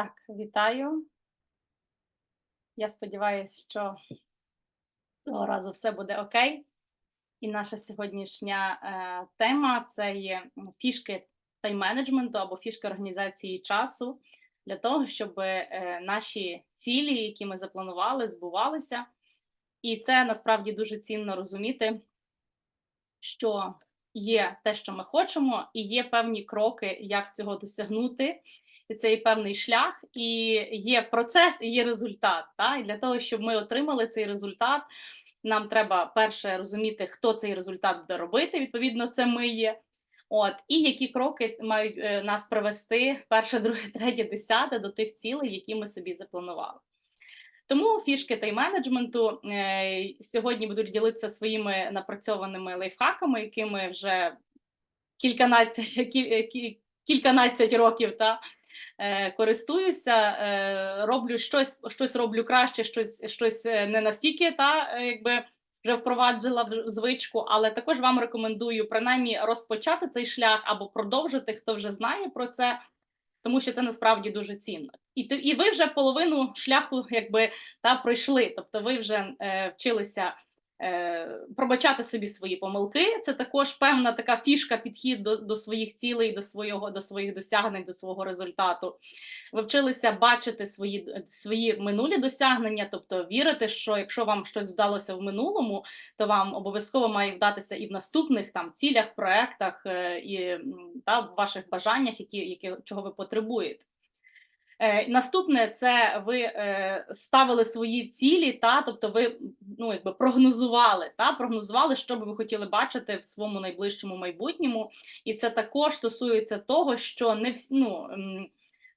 Так, вітаю. Я сподіваюся, що цього разу все буде окей. І наша сьогоднішня е, тема це є фішки тайм-менеджменту або фішки організації часу для того, щоб е, наші цілі, які ми запланували, збувалися. І це насправді дуже цінно розуміти, що є те, що ми хочемо, і є певні кроки, як цього досягнути. І це є певний шлях, і є процес, і є результат. Та? І для того, щоб ми отримали цей результат, нам треба перше розуміти, хто цей результат буде робити. Відповідно, це ми є. От, і які кроки мають е, нас привести перше, друге, третє, десяте до тих цілей, які ми собі запланували. Тому фішки тайм-менеджменту е, сьогодні будуть ділитися своїми напрацьованими лайфхаками, якими вже кільканадцять, кі- кі- кільканадцять років та, е, користуюся, е, роблю щось, щось роблю краще, щось, щось е, не настільки, та, е, якби вже впроваджила в звичку, але також вам рекомендую принаймні розпочати цей шлях або продовжити, хто вже знає про це, тому що це насправді дуже цінно. І, і ви вже половину шляху якби, та, пройшли, тобто ви вже е, вчилися е, пробачати собі свої помилки. Це також певна така фішка, підхід до, до своїх цілей, до свого до своїх досягнень, до свого результату. Ви вчилися бачити свої, свої минулі досягнення, тобто вірити, що якщо вам щось вдалося в минулому, то вам обов'язково має вдатися і в наступних там цілях, проектах е, і та, в ваших бажаннях, які, які чого ви потребуєте. Е, наступне це ви е, ставили свої цілі, та тобто ви ну якби прогнозували, та прогнозували, що би ви хотіли бачити в своєму найближчому майбутньому, і це також стосується того, що не всі, ну,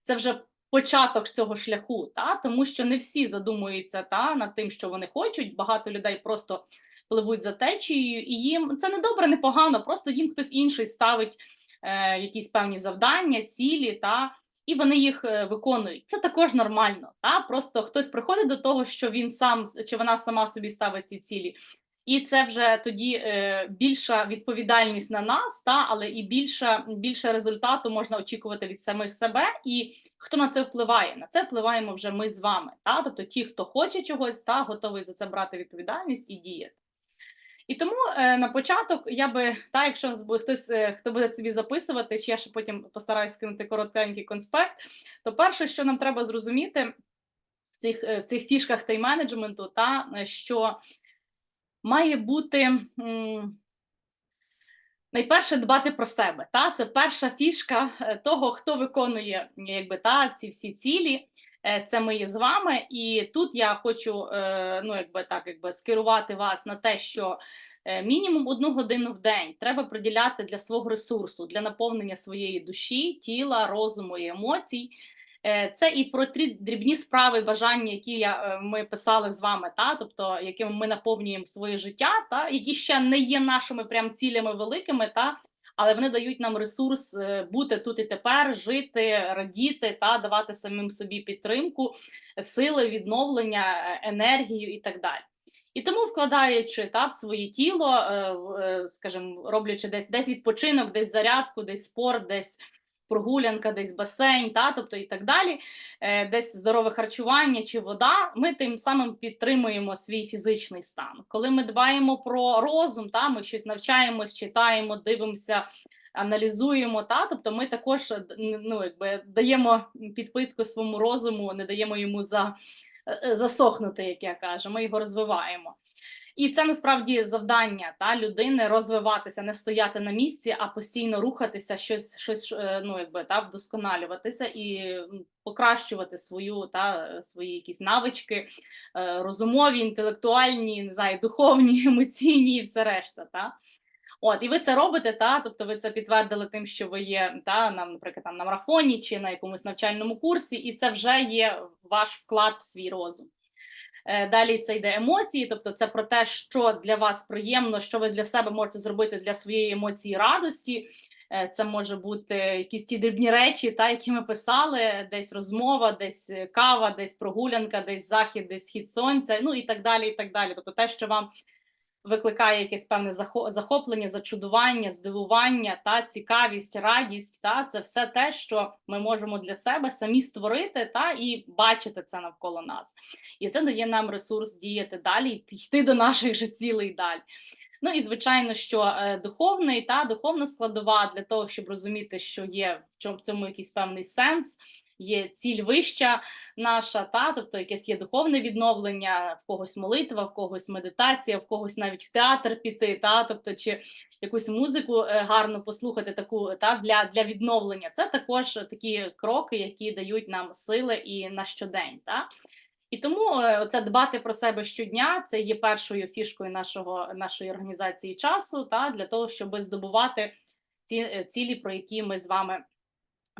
це вже початок цього шляху, та тому що не всі задумуються та над тим, що вони хочуть. Багато людей просто пливуть за течією, і їм це не добре, не погано, просто їм хтось інший ставить е, якісь певні завдання, цілі та і вони їх е, виконують. Це також нормально. Та? Просто хтось приходить до того, що він сам чи вона сама собі ставить ці цілі. І це вже тоді е, більша відповідальність на нас, та але і більше, більше результату можна очікувати від самих себе. І хто на це впливає? На це впливаємо вже ми з вами. Та? Тобто ті, хто хоче чогось, та готовий за це брати відповідальність і діяти. І тому е, на початок я би, та, якщо нас буде хтось, е, хто буде собі записувати, я ще потім постараюсь скинути коротенький конспект, то перше, що нам треба зрозуміти в цих, е, в цих фішках тайм-менеджменту, та, е, що має бути м, найперше дбати про себе. Та? Це перша фішка е, того, хто виконує якби, та, ці всі цілі. Е, Це ми є з вами, і тут я хочу е, ну, якби так, якби скерувати вас на те, що е, мінімум одну годину в день треба приділяти для свого ресурсу, для наповнення своєї душі, тіла, розуму і емоцій. Це і про ті дрібні справи, бажання, які я, ми писали з вами, та тобто якими ми наповнюємо своє життя, та які ще не є нашими прям цілями великими, та але вони дають нам ресурс е, бути тут і тепер, жити, радіти та давати самим собі підтримку, сили, відновлення, е, енергію і так далі. І тому, вкладаючи та, в своє тіло, е, скажімо, роблячи десь десь відпочинок, десь зарядку, десь спорт, десь прогулянка, десь басейн, та, тобто і так далі, е, десь здорове харчування чи вода, ми тим самим підтримуємо свій фізичний стан. Коли ми дбаємо про розум, та, ми щось навчаємось, читаємо, дивимося, аналізуємо, та, тобто ми також е, ну, якби, даємо підпитку своєму розуму, не даємо йому за, е, засохнути, як я кажу, ми його розвиваємо. І це насправді завдання та людини розвиватися, не стояти на місці, а постійно рухатися, щось, щось е, ну якби та вдосконалюватися і покращувати свою та свої якісь навички, е, розумові, інтелектуальні, не знаю, духовні, емоційні і все решта. Та От, і ви це робите, та тобто ви це підтвердили тим, що ви є та на, наприклад, там на марафоні чи на якомусь навчальному курсі, і це вже є ваш вклад в свій розум. Е, Далі це йде емоції, тобто це про те, що для вас приємно, що ви для себе можете зробити для своєї емоції радості. Е, Це може бути якісь ті дрібні речі, та які ми писали, десь розмова, десь кава, десь прогулянка, десь захід, десь схід сонця, ну і так далі. і так далі. Тобто те, що вам викликає якесь певне захо- захоплення, зачудування, здивування, та цікавість, радість. Та це все те, що ми можемо для себе самі створити та і бачити це навколо нас. І це дає нам ресурс діяти далі, йти до наших же цілей далі. Ну і звичайно, що е, духовний та духовна складова для того, щоб розуміти, що є в цьому якийсь певний сенс, є ціль вища наша, та тобто якесь є духовне відновлення, в когось молитва, в когось медитація, в когось навіть в театр піти, та тобто чи якусь музику е, гарно послухати, таку та для, для відновлення. Це також такі кроки, які дають нам сили і на щодень. Та? І тому е, оце дбати про себе щодня це є першою фішкою нашого нашої організації часу, та для того, щоб здобувати ці е, цілі, про які ми з вами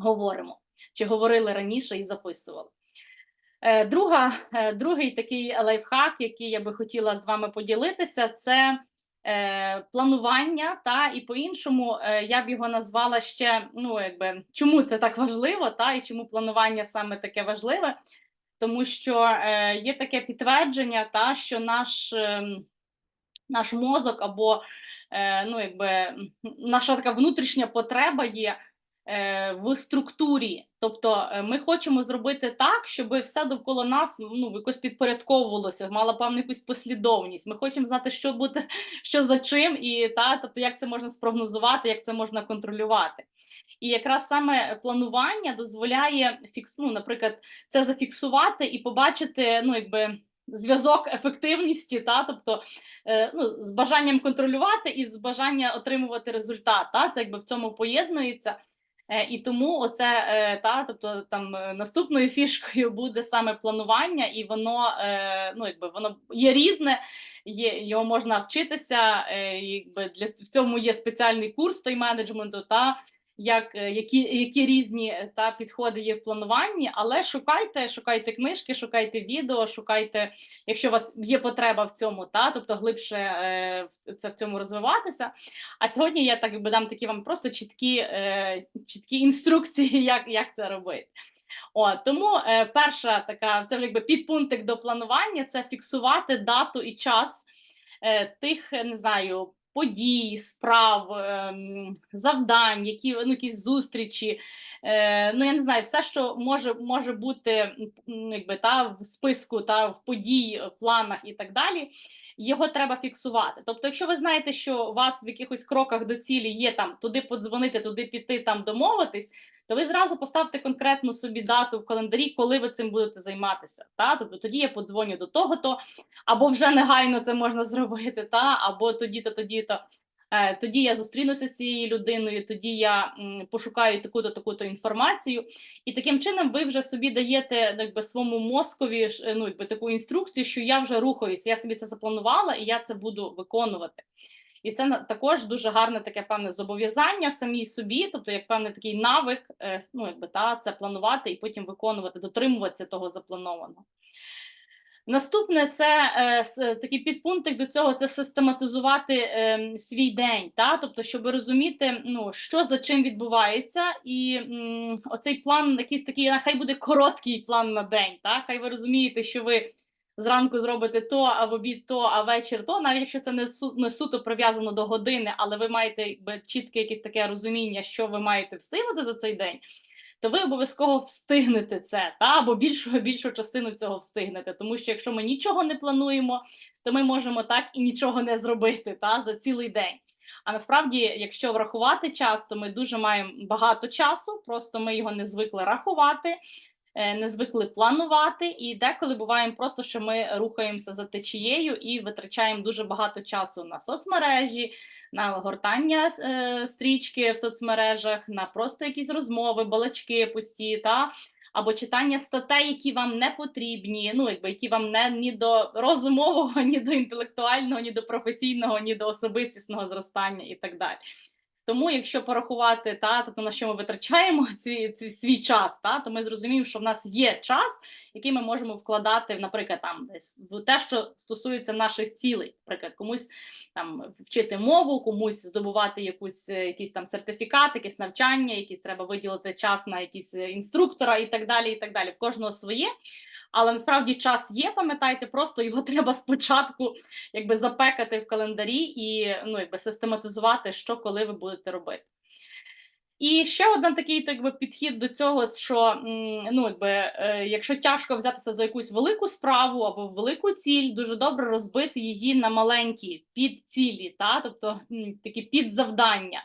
говоримо, чи говорили раніше і записували. Е, Друга, е, другий такий лайфхак, який я би хотіла з вами поділитися, це е, планування. Та і по-іншому я б його назвала ще. Ну, якби чому це так важливо, та і чому планування саме таке важливе тому що є таке підтвердження, та що наш, е, наш мозок або ну, якби, наша така внутрішня потреба є в структурі. Тобто е, ми хочемо зробити так, щоб все довкола нас ну, якось підпорядковувалося, мала певну якусь послідовність. Ми хочемо знати, що буде, що за чим, і та, тобто, як це можна спрогнозувати, як це можна контролювати. І якраз саме планування дозволяє фікс, ну, наприклад, це зафіксувати і побачити, ну якби. Зв'язок ефективності, та тобто е, ну, з бажанням контролювати і з бажання отримувати результат. Та це якби в цьому поєднується. Е, і тому оце е, та, тобто там е, наступною фішкою буде саме планування, і воно ну якби воно є різне, є його можна вчитися. Якби для в цьому є спеціальний курс тайм-менеджменту, та як, е, які, які різні е, та підходи є в плануванні, але шукайте, шукайте книжки, шукайте відео, шукайте, якщо у вас є потреба в цьому, та тобто глибше е, це в цьому розвиватися. А сьогодні я так якби дам такі вам просто чіткі, е, чіткі інструкції, як, як це робити. О, тому е, перша така, це вже якби підпунктик до планування це фіксувати дату і час е, тих, не знаю, подій, справ, ем, завдань, які ну, якісь зустрічі. Е, ну, я не знаю, все, що може, може бути якби, та, в списку, та, в подій, е, планах і так далі. Його треба фіксувати. Тобто, якщо ви знаєте, що у вас в якихось кроках до цілі є там туди подзвонити, туди піти, там домовитись, то ви зразу поставте конкретну собі дату в календарі, коли ви цим будете займатися. Та? Тобто тоді я подзвоню до того-то, або вже негайно це можна зробити, та? або тоді-то, тоді-то. Е, Тоді я зустрінуся з цією людиною, тоді я пошукаю таку-то таку-то інформацію, і таким чином ви вже собі даєте ну, якби, своєму мозкові е, ну, якби, таку інструкцію, що я вже рухаюсь, я собі це запланувала і я це буду виконувати. І це також дуже гарне таке певне зобов'язання самій собі, тобто як певний такий навик, е, ну якби та це планувати і потім виконувати, дотримуватися того запланованого. Наступне це е, такий підпунктик до цього це систематизувати е, свій день, та? тобто, щоб розуміти, ну, що за чим відбувається, і м, оцей план, якийсь такий, хай буде короткий план на день. Та? Хай ви розумієте, що ви зранку зробите то, а в обід то, а вечір то, навіть якщо це не, су, не суто прив'язано до години, але ви маєте якби, чітке якесь таке розуміння, що ви маєте встигнути за цей день то ви обов'язково встигнете це, та або більшу більшу частину цього встигнете. Тому що якщо ми нічого не плануємо, то ми можемо так і нічого не зробити та за цілий день. А насправді, якщо врахувати час, то ми дуже маємо багато часу, просто ми його не звикли рахувати, не звикли планувати, і деколи буваємо просто, що ми рухаємося за течією і витрачаємо дуже багато часу на соцмережі, на гортання е, стрічки в соцмережах, на просто якісь розмови, балачки пусті, та або читання статей, які вам не потрібні, ну якби які вам не ні до розумового, ні до інтелектуального, ні до професійного, ні до особистісного зростання і так далі. Тому, якщо порахувати та тобто на що ми витрачаємо ці, ці свій час, та то ми зрозуміємо, що в нас є час, який ми можемо вкладати, наприклад, там десь в те, що стосується наших цілей. Наприклад, комусь там вчити мову, комусь здобувати якусь е, якийсь там сертифікат, якесь навчання, якийсь треба виділити час на якісь е, інструктора і так далі. І так далі. В кожного своє. Але насправді час є, пам'ятайте, просто його треба спочатку якби запекати в календарі і ну, якби систематизувати, що коли ви будете робити. І ще один такий так би, підхід до цього, що ну, якби, е, якщо тяжко взятися за якусь велику справу або велику ціль, дуже добре розбити її на маленькі підцілі, та? тобто такі підзавдання.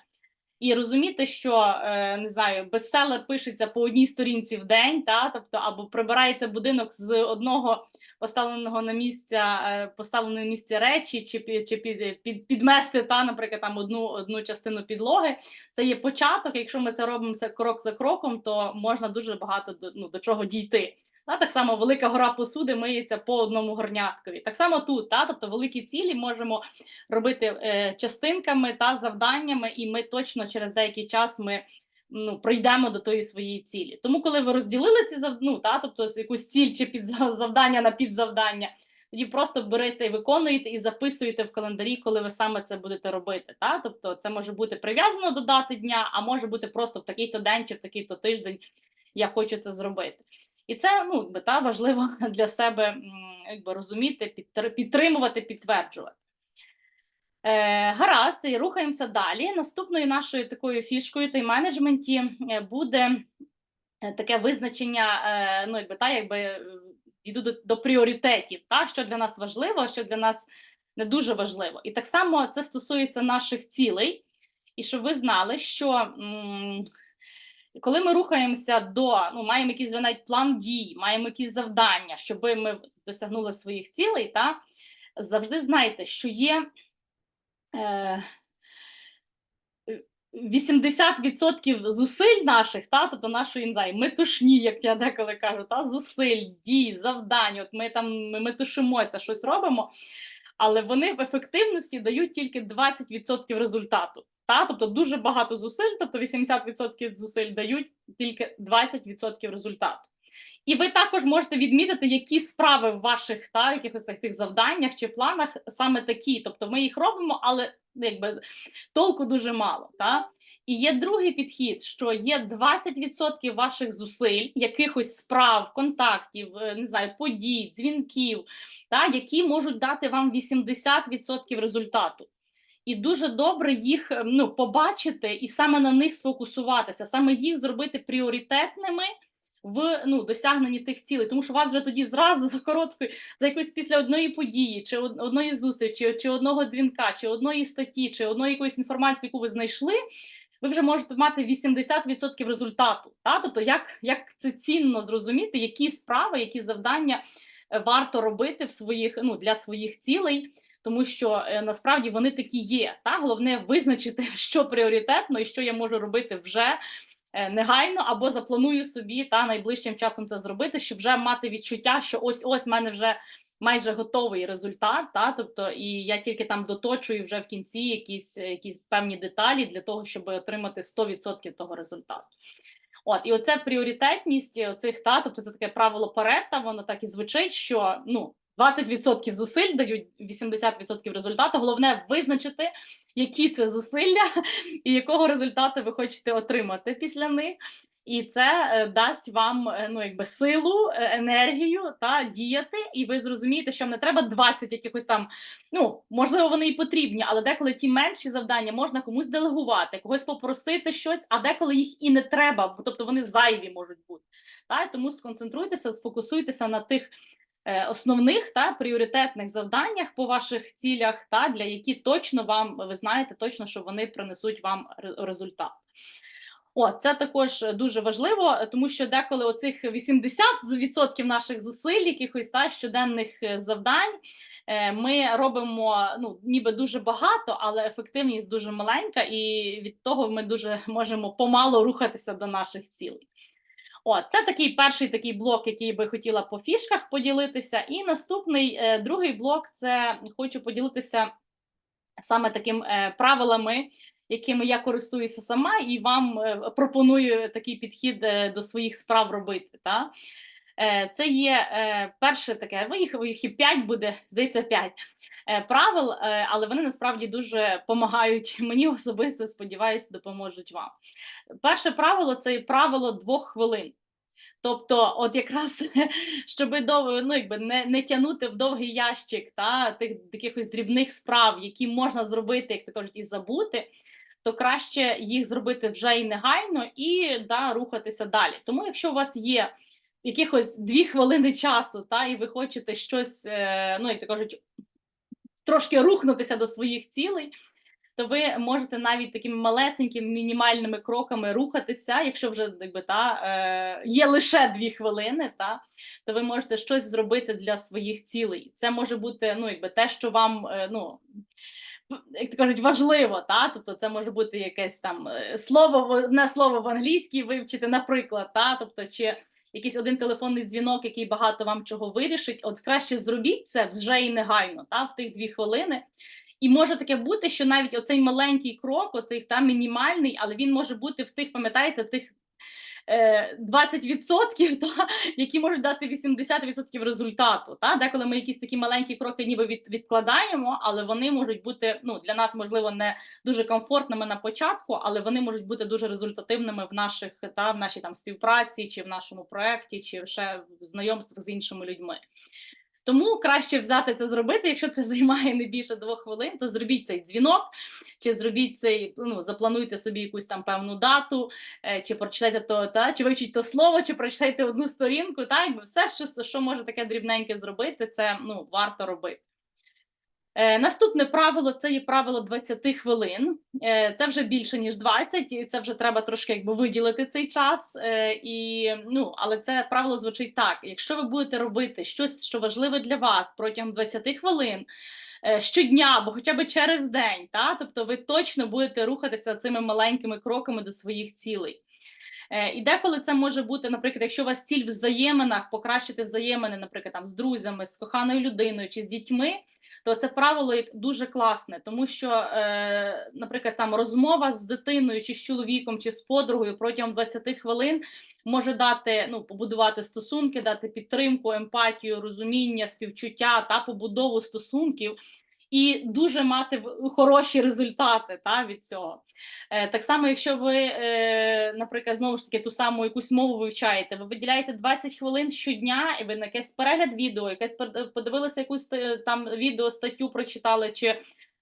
І розуміти, що е, не знаю, бестселер пишеться по одній сторінці в день, та тобто або прибирається будинок з одного поставленого на місця, е, поставленої місця речі, чи чи під, під підмести та, наприклад, там одну одну частину підлоги. Це є початок. Якщо ми це робимо крок за кроком, то можна дуже багато до ну, до чого дійти. Та, так само велика гора посуди миється по одному горняткові. Так само тут, та, тобто великі цілі можемо робити е, частинками та завданнями, і ми точно через деякий час ми ну, пройдемо до тої своєї цілі. Тому, коли ви розділили ці ну, та, тобто якусь ціль чи підзавдання на підзавдання, тоді просто берете і виконуєте і записуєте в календарі, коли ви саме це будете робити. Та? Тобто це може бути прив'язано до дати дня, а може бути просто в такий-то день чи в такий-то тиждень я хочу це зробити. І це ну, та, важливо для себе якби, розуміти, підтримувати, підтверджувати. Е, Гаразд, і рухаємося далі. Наступною нашою такою фішкою та й менеджменті е, буде е, таке визначення, е, ну, якби, та, якби, йду до, до пріоритетів, та, що для нас важливо, що для нас не дуже важливо. І так само це стосується наших цілей. І щоб ви знали, що. М коли ми рухаємося до, ну, маємо якийсь вже навіть план дій, маємо якісь завдання, щоб ми досягнули своїх цілей, та завжди знайте, що є е, 80% зусиль наших, та, тобто нашої інзай, ми тушні, як я деколи кажу, та, зусиль, дій, завдань, от ми там ми, тушимося, щось робимо, але вони в ефективності дають тільки 20% результату. Та? Тобто дуже багато зусиль, тобто 80% зусиль дають тільки 20% результату. І ви також можете відмітити, які справи в ваших та, якихось таких завданнях чи планах саме такі. Тобто ми їх робимо, але якби толку дуже мало. Та? І є другий підхід, що є 20% ваших зусиль, якихось справ, контактів, е, не знаю, подій, дзвінків, та, які можуть дати вам 80% результату і дуже добре їх ем, ну, побачити і саме на них сфокусуватися, саме їх зробити пріоритетними в ну, досягненні тих цілей. Тому що вас вже тоді зразу за короткою, за якось після одної події, чи одної зустрічі, чи одного дзвінка, чи одної статті, чи одної якоїсь інформації, яку ви знайшли. Ви вже можете мати 80% результату. Та? Тобто, як як це цінно зрозуміти, які справи, які завдання е, варто робити в своїх ну, для своїх цілей тому що е, насправді вони такі є. Та головне визначити, що пріоритетно і що я можу робити вже е, негайно, або запланую собі та найближчим часом це зробити, щоб вже мати відчуття, що ось ось в мене вже. Майже готовий результат, та тобто, і я тільки там доточую вже в кінці якісь якісь певні деталі для того, щоб отримати 100% того результату. От і оце пріоритетність оцих та тобто це таке правило Паретта, воно так і звучить, що ну 20% зусиль дають 80% результату. Головне визначити, які це зусилля і якого результату ви хочете отримати після них. І це е, дасть вам е, ну якби силу, е, енергію та діяти, і ви зрозумієте, що не треба 20 якихось там. Ну можливо, вони і потрібні, але деколи ті менші завдання можна комусь делегувати, когось попросити щось, а деколи їх і не треба, тобто вони зайві можуть бути. Та тому сконцентруйтеся, сфокусуйтеся на тих основних та пріоритетних завданнях по ваших цілях, та для які точно вам ви знаєте точно, що вони принесуть вам результат. О, це також дуже важливо, тому що деколи оцих 80% наших зусиль, якихось та щоденних е, завдань, е, ми робимо ну ніби дуже багато, але ефективність дуже маленька, і від того ми дуже можемо помало рухатися до наших цілей. От, це такий перший такий блок, який би хотіла по фішках поділитися. І наступний е, другий блок це хочу поділитися саме таким е, правилами, якими я користуюся сама, і вам е, пропоную такий підхід до своїх справ робити. Та? Е, це є е, перше таке, ви їх, їх і 5 буде, здається, 5 е, правил, але вони насправді дуже допомагають мені особисто, сподіваюся, допоможуть вам. Перше правило це правило двох хвилин. Тобто, от якраз щоб довго, ну, якби не, не тягнути в довгий ящик та тих якихось дрібних справ, які можна зробити, як то кажуть, і забути, то краще їх зробити вже і негайно, і да, рухатися далі. Тому, якщо у вас є якихось дві хвилини часу, та і ви хочете щось, е, ну як то кажуть, трошки рухнутися до своїх цілей. То ви можете навіть такими малесенькими мінімальними кроками рухатися, якщо вже якби та е, є лише дві хвилини, та то ви можете щось зробити для своїх цілей. Це може бути ну, якби те, що вам е, ну як то кажуть, важливо, та тобто це може бути якесь там е, слово одне слово в англійській вивчити, наприклад, та тобто чи. Якийсь один телефонний дзвінок, який багато вам чого вирішить, от краще зробіть це вже і негайно, та в тих дві хвилини. І може таке бути, що навіть оцей маленький крок, отих там мінімальний, але він може бути в тих, пам'ятаєте, тих 20%, та, які можуть дати 80% результату. Та? Деколи ми якісь такі маленькі кроки ніби від, відкладаємо, але вони можуть бути ну, для нас, можливо, не дуже комфортними на початку, але вони можуть бути дуже результативними в наших та, в нашій там співпраці, чи в нашому проєкті, чи ще в знайомствах з іншими людьми. Тому краще взяти це зробити. Якщо це займає не більше двох хвилин, то зробіть цей дзвінок, чи зробіть цей, ну заплануйте собі якусь там певну дату, е, чи прочитайте то, та чи вивчіть то слово, чи прочитайте одну сторінку. Та якби все, що що може таке дрібненьке зробити, це ну варто робити. Е, Наступне правило це є правило 20 хвилин. Е, Це вже більше ніж 20, і це вже треба трошки якби виділити цей час. Е, і, ну, Але це правило звучить так: якщо ви будете робити щось, що важливе для вас протягом 20 хвилин. Щодня або хоча б через день, та тобто ви точно будете рухатися цими маленькими кроками до своїх цілей. І деколи це може бути, наприклад, якщо у вас ціль в взаєминах, покращити взаємини, наприклад, там з друзями, з коханою людиною чи з дітьми, то це правило як дуже класне, тому що, е, наприклад, там розмова з дитиною, чи з чоловіком, чи з подругою протягом 20 хвилин може дати ну, побудувати стосунки, дати підтримку, емпатію, розуміння, співчуття та побудову стосунків. І дуже мати хороші результати та, від цього. Е, Так само, якщо ви, е, наприклад, знову ж таки ту саму якусь мову вивчаєте, ви виділяєте 20 хвилин щодня, і ви на якийсь перегляд відео, якесь подивилися якусь е, там відео, статтю прочитали, чи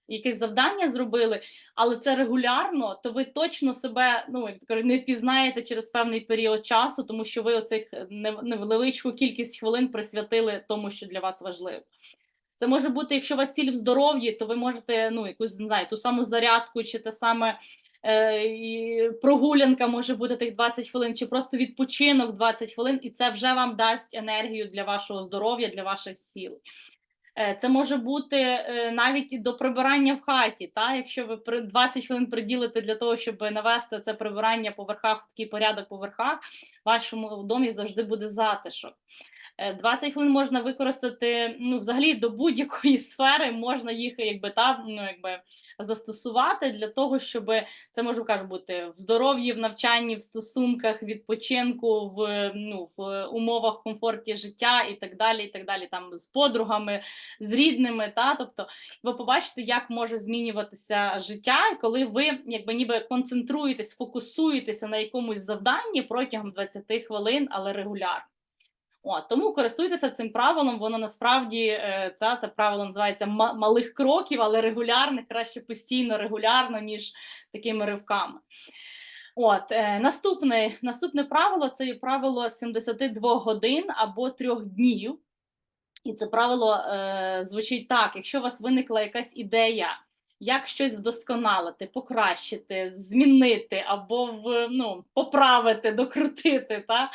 якесь завдання зробили, але це регулярно, то ви точно себе ну як не впізнаєте через певний період часу, тому що ви оцих невеличку кількість хвилин присвятили тому, що для вас важливо. Це може бути, якщо у вас ціль в здоров'ї, то ви можете ну, якусь не знаю, ту саму зарядку, чи те саме е, і прогулянка може бути тих 20 хвилин, чи просто відпочинок 20 хвилин, і це вже вам дасть енергію для вашого здоров'я, для ваших цілей. Е, це може бути е, навіть до прибирання в хаті. Та? Якщо ви 20 хвилин приділите для того, щоб навести це прибирання по верхах, такий порядок по верхах, в вашому домі завжди буде затишок. 20 е, хвилин можна використати ну, взагалі до будь-якої сфери, можна їх якби там ну, якби застосувати для того, щоб це може кажу, бути в здоров'ї, в навчанні, в стосунках, відпочинку, в ну, в умовах комфорті життя і так далі. і так далі, там З подругами, з рідними. Та? Тобто ви побачите, як може змінюватися життя, коли ви якби ніби концентруєтесь, фокусуєтеся на якомусь завданні протягом 20 хвилин, але регулярно. От, Тому користуйтеся цим правилом, воно насправді це те правило називається малих кроків, але регулярних, краще постійно, регулярно, ніж такими ривками. От, е, Наступне наступне правило це правило 72 годин або 3 днів. І це правило е, звучить так: якщо у вас виникла якась ідея, як щось вдосконалити, покращити, змінити або в, ну, поправити, докрутити та?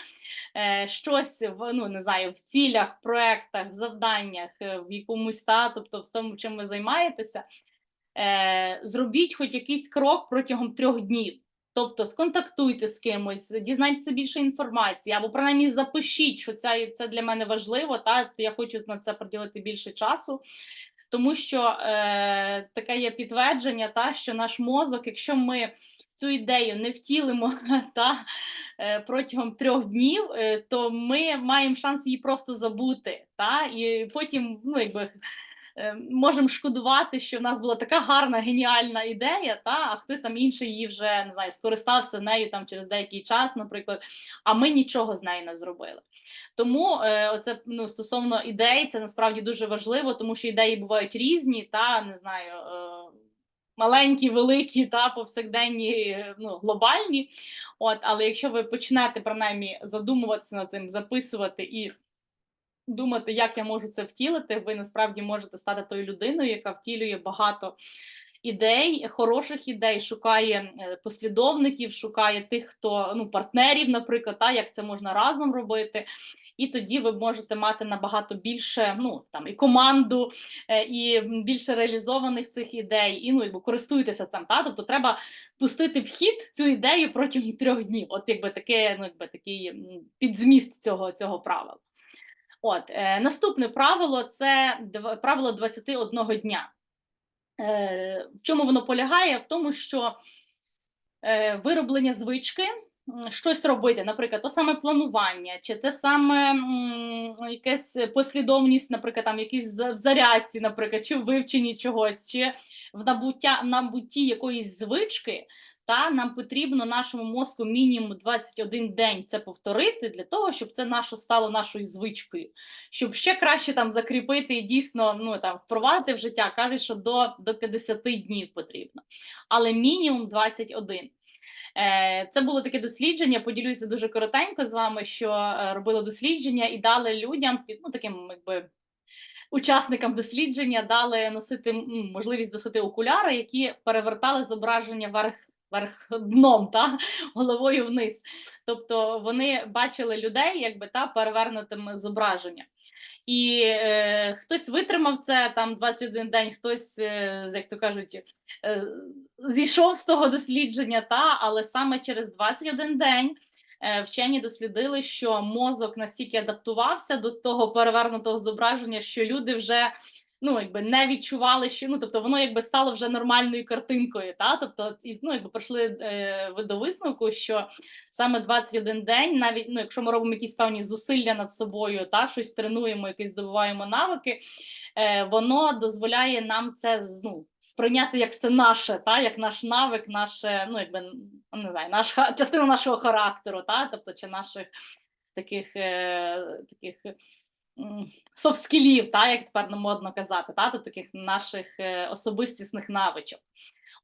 Е, щось в ну, не знаю, в цілях, проектах, в завданнях, е, в якомусь та, тобто в тому, чим ви займаєтеся, е, зробіть хоч якийсь крок протягом трьох днів. Тобто сконтактуйте з кимось, дізнайтеся більше інформації, або принаймні запишіть, що це це для мене важливо, та я хочу на це приділити більше часу тому що е, таке є підтвердження, та що наш мозок, якщо ми цю ідею не втілимо та е, протягом трьох днів, е, то ми маємо шанс її просто забути. Та, І потім, ну якби. е, можемо шкодувати, що в нас була така гарна геніальна ідея, та а хтось там інший її вже не знаю, скористався нею там через деякий час, наприклад, а ми нічого з нею не зробили. Тому е, оце ну, стосовно ідей, це насправді дуже важливо, тому що ідеї бувають різні, та не знаю. Е, Маленькі, великі та повсякденні, ну глобальні. От, але якщо ви почнете принаймні задумуватися над цим, записувати і думати, як я можу це втілити, ви насправді можете стати тою людиною, яка втілює багато ідей, хороших ідей, шукає е, послідовників, шукає тих, хто ну партнерів, наприклад, та як це можна разом робити. І тоді ви можете мати набагато більше ну там і команду, е, і більше реалізованих цих ідей, і ну якби користуйтеся цим. Та тобто треба пустити в хід цю ідею протягом трьох днів. От якби таке, ну якби такий підзміст цього цього правила. От е, наступне правило це правило 21 дня. Е, В чому воно полягає? В тому, що е, вироблення звички. Щось робити, наприклад, то саме планування, чи те саме якась послідовність, наприклад, там якісь в зарядці, наприклад, чи в вивченні чогось, чи в набуття в набутті якоїсь звички, та нам потрібно нашому мозку мінімум 21 день це повторити для того, щоб це наше стало нашою звичкою, щоб ще краще там закріпити і дійсно ну там впровадити в життя. Кажуть, що до, до 50 днів потрібно, але мінімум 21. Е, це було таке дослідження. Поділюся дуже коротенько з вами, що е, робили дослідження і дали людям ну таким, якби. Учасникам дослідження дали носити можливість носити окуляри, які перевертали зображення вверх вверх дном, та головою вниз. Тобто вони бачили людей, якби та перевернутим зображенням. І е, хтось витримав це там 21 день, хтось, е, як то кажуть, е, зійшов з того дослідження, та але саме через 21 день. Е, вчені дослідили, що мозок настільки адаптувався до того перевернутого зображення, що люди вже ну якби не відчували, що ну тобто воно якби стало вже нормальною картинкою. Та тобто, і ну якби прийшли е, до висновку, що саме 21 день, навіть ну, якщо ми робимо якісь певні зусилля над собою, та щось тренуємо, якісь здобуваємо навики. Е, воно дозволяє нам це ну, сприйняти як це наше, та як наш навик, наше, ну якби не знаю, наш частина нашого характеру, та тобто чи наших таких е, таких софт-скілів, та, як тепер модно казати, та, до таких наших е, особистісних навичок.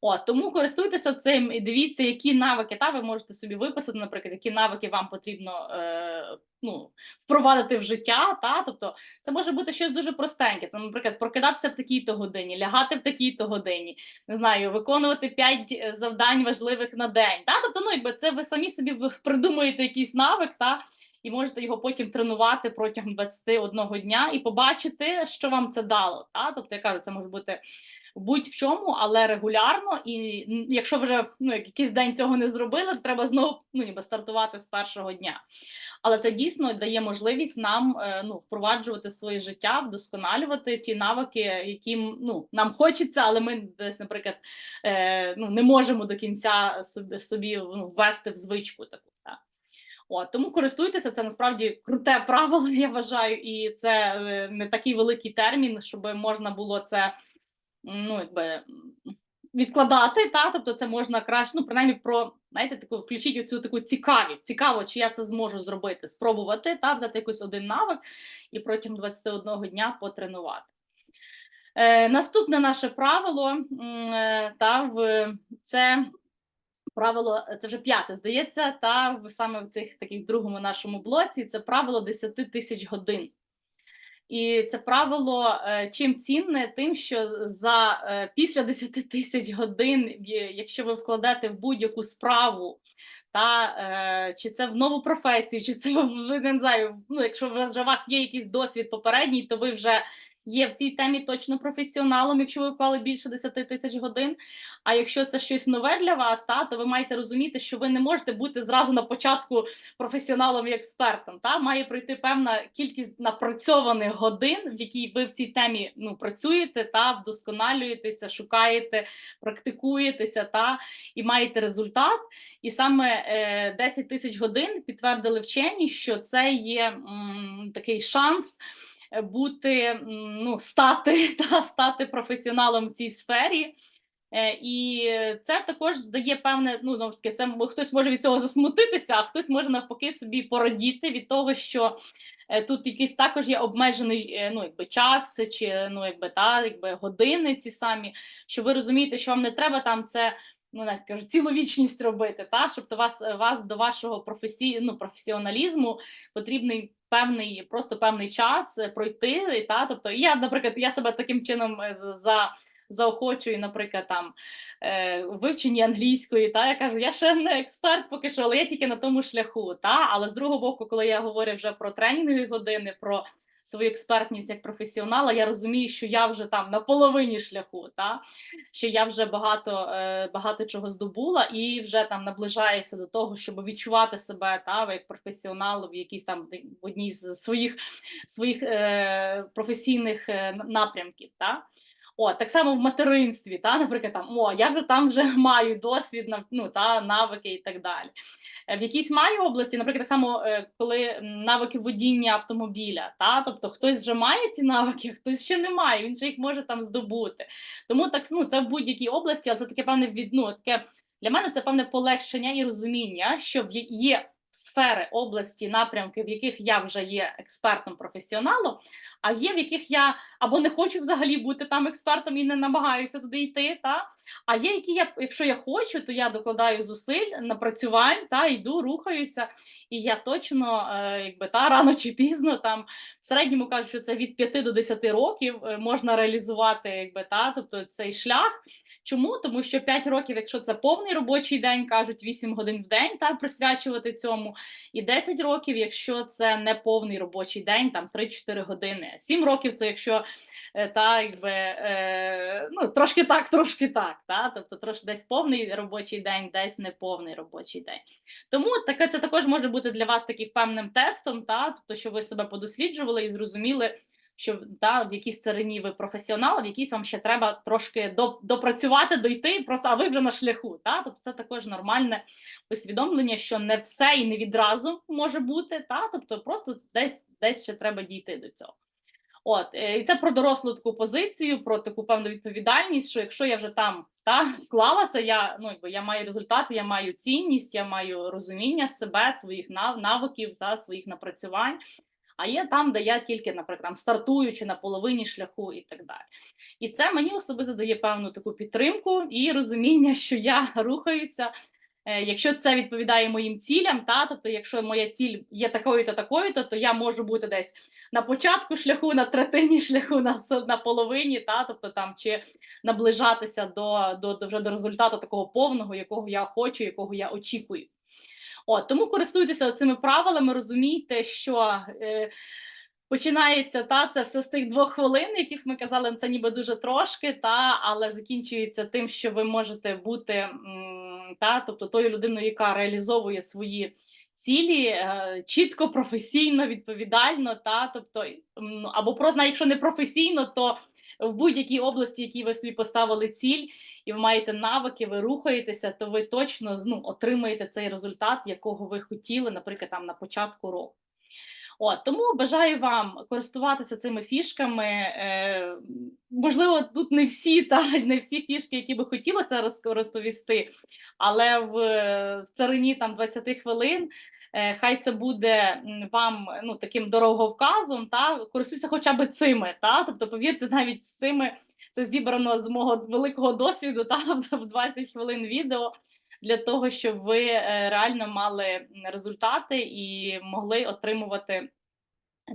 От, Тому користуйтеся цим і дивіться, які навики та ви можете собі виписати, наприклад, які навики вам потрібно е, ну, впровадити в життя. Та? Тобто Це може бути щось дуже простеньке. Це, наприклад, прокидатися в такій-то годині, лягати в такій-то годині, не знаю, виконувати 5 е, завдань важливих на день. Та? Тобто, ну, якби це ви самі собі придумуєте якийсь навик, та? І можете його потім тренувати протягом 21 дня і побачити, що вам це дало. Та? Тобто, я кажу, це може бути будь-в чому, але регулярно. І якщо вже ну, якийсь день цього не зробили, то треба знову ну, ніби стартувати з першого дня. Але це дійсно дає можливість нам е, ну, впроваджувати своє життя, вдосконалювати ті навики, які ну, нам хочеться, але ми десь, наприклад, е, ну, не можемо до кінця собі ну, ввести в звичку таку. От, Тому користуйтеся, це насправді круте правило, я вважаю, і це е, не такий великий термін, щоб можна було це ну, якби, відкладати. Та? Тобто це можна краще, ну, принаймні, про, знаєте, таку, включіть оцю таку цікавість. Цікаво, чи я це зможу зробити, спробувати, та? взяти якийсь один навик і протягом 21 дня потренувати. Е, Наступне наше правило е, та, в, це правило, це вже п'яте, здається, та саме в цих таких другому нашому блоці це правило 10 тисяч годин. І це правило е, чим цінне, тим, що за е, після 10 тисяч годин, якщо ви вкладете в будь-яку справу, та е, чи це в нову професію, чи це ви не знаю, ну якщо вже у вас є якийсь досвід попередній, то ви вже є в цій темі точно професіоналом, якщо ви вклали більше 10 тисяч годин. А якщо це щось нове для вас, та то ви маєте розуміти, що ви не можете бути зразу на початку професіоналом і експертом. Та має пройти певна кількість напрацьованих годин, в якій ви в цій темі ну працюєте та вдосконалюєтеся, шукаєте, практикуєтеся та і маєте результат. І саме е, 10 тисяч годин підтвердили вчені, що це є м, такий шанс. Е, бути, ну, стати, та, стати професіоналом в цій сфері. Е, І це також дає певне, ну знову ж таки, це хтось може від цього засмутитися, а хтось може навпаки собі порадіти від того, що е, тут якийсь також є обмежений ну, якби, час чи ну, якби, та, якби, години ці самі, що ви розумієте, що вам не треба там це. Ну, як кажуть, цілу вічність робити, та щоб вас, вас до вашого професій, ну, професіоналізму потрібний певний, просто певний час е, пройти. Та тобто, я, наприклад, я себе таким чином е, за заохочую, наприклад, там е, вивченні англійської. Та я кажу, я ще не експерт поки що, але я тільки на тому шляху. Та але з другого боку, коли я говорю вже про тренінгові години, про свою експертність як професіонала, я розумію, що я вже там на половині шляху, та що я вже багато, е, багато чого здобула і вже там наближаюся до того, щоб відчувати себе та як професіонал в якійсь там в одній з своїх своїх е, професійних е, напрямків. Та? О, так само в материнстві, та, наприклад, там, о, я вже там вже маю досвід, ну, та, навики і так далі. Е, В якійсь маю області, наприклад, так само, е, коли навики водіння автомобіля, та, тобто хтось вже має ці навики, хтось ще не має, він ще їх може там здобути. Тому так, ну, це в будь-якій області, але це таке певне від, ну, таке, для мене це певне полегшення і розуміння, що є сфери, області, напрямки, в яких я вже є експертом професіоналом, а є в яких я або не хочу взагалі бути там експертом і не намагаюся туди йти. Та? А є, які я, якщо я хочу, то я докладаю зусиль, напрацювань, та йду, рухаюся, і я точно, е, якби та рано чи пізно, там в середньому кажуть, що це від 5 до 10 років е, можна реалізувати, якби та, тобто цей шлях. Чому? Тому що 5 років, якщо це повний робочий день, кажуть 8 годин в день, та присвячувати цьому, і 10 років, якщо це не повний робочий день, там 3-4 години. 7 років це якщо е, та, якби, е, ну, трошки так, трошки так. Та? Тобто трошки десь повний робочий день, десь не повний робочий день. Тому таке це також може бути для вас таким певним тестом, та? тобто, що ви себе подосліджували і зрозуміли. Що та, в якійсь царині ви професіонал, в якійсь вам ще треба трошки до, допрацювати, дойти, просто а ви вже на шляху. Та? Тобто це також нормальне усвідомлення, що не все і не відразу може бути, та? тобто просто десь, десь ще треба дійти до цього. От, е, і це про дорослу таку позицію, про таку певну відповідальність, що якщо я вже там та, вклалася, я, ну, якби, я маю результати, я маю цінність, я маю розуміння себе, своїх нав- навиків, за своїх напрацювань. А є там, де я тільки, наприклад, там, стартую чи на половині шляху і так далі. І це мені особисто дає певну таку підтримку і розуміння, що я рухаюся. Е, Якщо це відповідає моїм цілям, та тобто, якщо моя ціль є такою-то, такою-то, то я можу бути десь на початку шляху, на третині шляху, на, на половині, та тобто там чи наближатися до, до, до вже до результату такого повного, якого я хочу, якого я очікую. От тому користуйтеся цими правилами, розумійте, що е, починається та це все з тих двох хвилин, яких ми казали, це ніби дуже трошки, та але закінчується тим, що ви можете бути та, тобто тою людиною, яка реалізовує свої цілі е, чітко, професійно, відповідально, та тобто або просто якщо не професійно, то в будь-якій області, якій ви собі поставили ціль, і ви маєте навики, ви рухаєтеся, то ви точно ну, отримаєте цей результат, якого ви хотіли, наприклад, там на початку року. От, тому бажаю вам користуватися цими фішками. Е, можливо, тут не всі та не всі фішки, які би хотілося роз- розповісти, але в, в царині там 20 хвилин. Е, Хай це буде вам ну таким дороговказом, та користуйтеся хоча б цими. Та тобто, повірте, навіть з цими це зібрано з мого великого досвіду, та в 20 хвилин відео для того, щоб ви е, реально мали результати і могли отримувати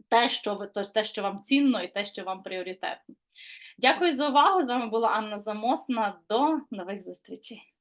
те, що ви то- те, що вам цінно, і те, що вам пріоритетно. Дякую за увагу. З вами була Анна Замосна. До нових зустрічей.